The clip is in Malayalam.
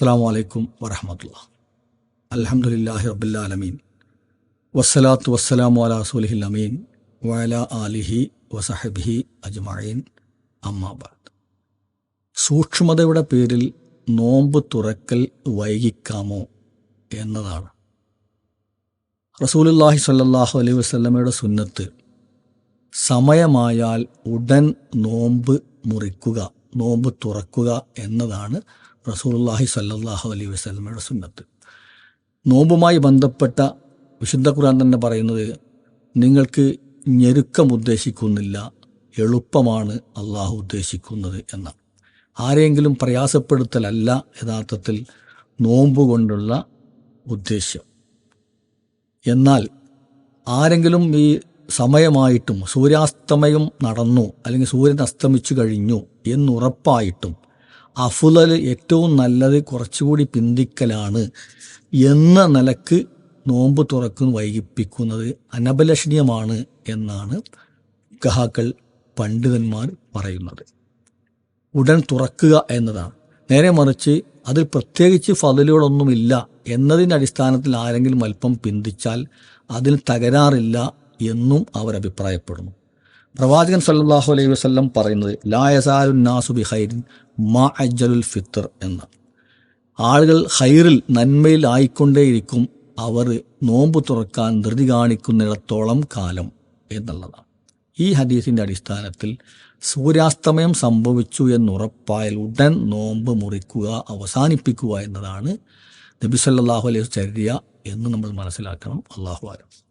അസ്സാം വലൈക്കും വരഹമുല്ല അലഹമുല്ലാഹി റബുല്ലാലമീൻ വസ്സലാത്തു വസ്സലാമു അല റസൂലിഹിൽ അമീൻ. വല ആലിഹി വസഹബിഹി അജ്മീൻ അമ്മാബാദ് സൂക്ഷ്മതയുടെ പേരിൽ നോമ്പ് തുറക്കൽ വൈകിക്കാമോ എന്നതാണ്. റസൂലുല്ലാഹി സ്വല്ലല്ലാഹു അലൈഹി വസ്ലമയുടെ സുന്നത്ത് സമയമായാൽ ഉടൻ നോമ്പ് മുറിക്കുക. നോമ്പ് തുറക്കുക എന്നതാണ് റസൂലുള്ളാഹി സല്ലാഹു അലൈഹി വസ്ലമയുടെ സുന്നത്ത്. നോമ്പുമായി ബന്ധപ്പെട്ട വിശുദ്ധ ഖുർആൻ തന്നെ പറയുന്നത് നിങ്ങൾക്ക് ഞെരുക്കം ഉദ്ദേശിക്കുന്നില്ല എളുപ്പമാണ് അള്ളാഹു ഉദ്ദേശിക്കുന്നത് എന്നാണ്. ആരെങ്കിലും പ്രയാസപ്പെടുത്തലല്ല യഥാർത്ഥത്തിൽ നോമ്പുകൊണ്ടുള്ള ഉദ്ദേശ്യം. എന്നാൽ ആരെങ്കിലും ഈ സമയമായിട്ടും സൂര്യാസ്തമയം നടന്നു അല്ലെങ്കിൽ സൂര്യൻ അസ്തമിച്ചു കഴിഞ്ഞു എന്നുറപ്പായിട്ടും അഫുലൽ ഏറ്റവും നല്ലത് കുറച്ചുകൂടി പിന്തിക്കലാണ് എന്ന നിലയ്ക്ക് നോമ്പ് തുറക്കുന്നു വൈകിപ്പിക്കുന്നത് അനപലഷണീയമാണ് എന്നാണ് ഗഹാക്കൾ പണ്ഡിതന്മാർ പറയുന്നത്. ഉടൻ തുറക്കുക എന്നതാണ്. നേരെ മറിച്ച് അതിൽ പ്രത്യേകിച്ച് ഫതിലുകളൊന്നുമില്ല എന്നതിന്റെ അടിസ്ഥാനത്തിൽ ആരെങ്കിലും അല്പം പിന്തിച്ചാൽ അതിന് തകരാറില്ല എന്നും അവർ അഭിപ്രായപ്പെടുന്നു. പ്രവാചകൻ സല്ലാഹു അലൈഹി വസ്ലം പറയുന്നത് ലായസാലു നാസു ബി ഹൈരിൻ മാ അജ്ജലുൽ ഫിത്തർ എന്ന്. ആളുകൾ ഹൈറിൽ നന്മയിൽ ആയിക്കൊണ്ടേയിരിക്കും അവർ നോമ്പ് തുറക്കാൻ ധൃതി കാണിക്കുന്നിടത്തോളം കാലം എന്നുള്ളതാണ്. ഈ ഹദീസിന്റെ അടിസ്ഥാനത്തിൽ സൂര്യാസ്തമയം സംഭവിച്ചു എന്നുറപ്പായാൽ ഉടൻ നോമ്പ് മുറിക്കുക അവസാനിപ്പിക്കുക എന്നതാണ് നബി സല്ലല്ലാഹു അലൈഹി ചര്യ എന്ന് നമ്മൾ മനസ്സിലാക്കണം. അള്ളാഹു ആലം.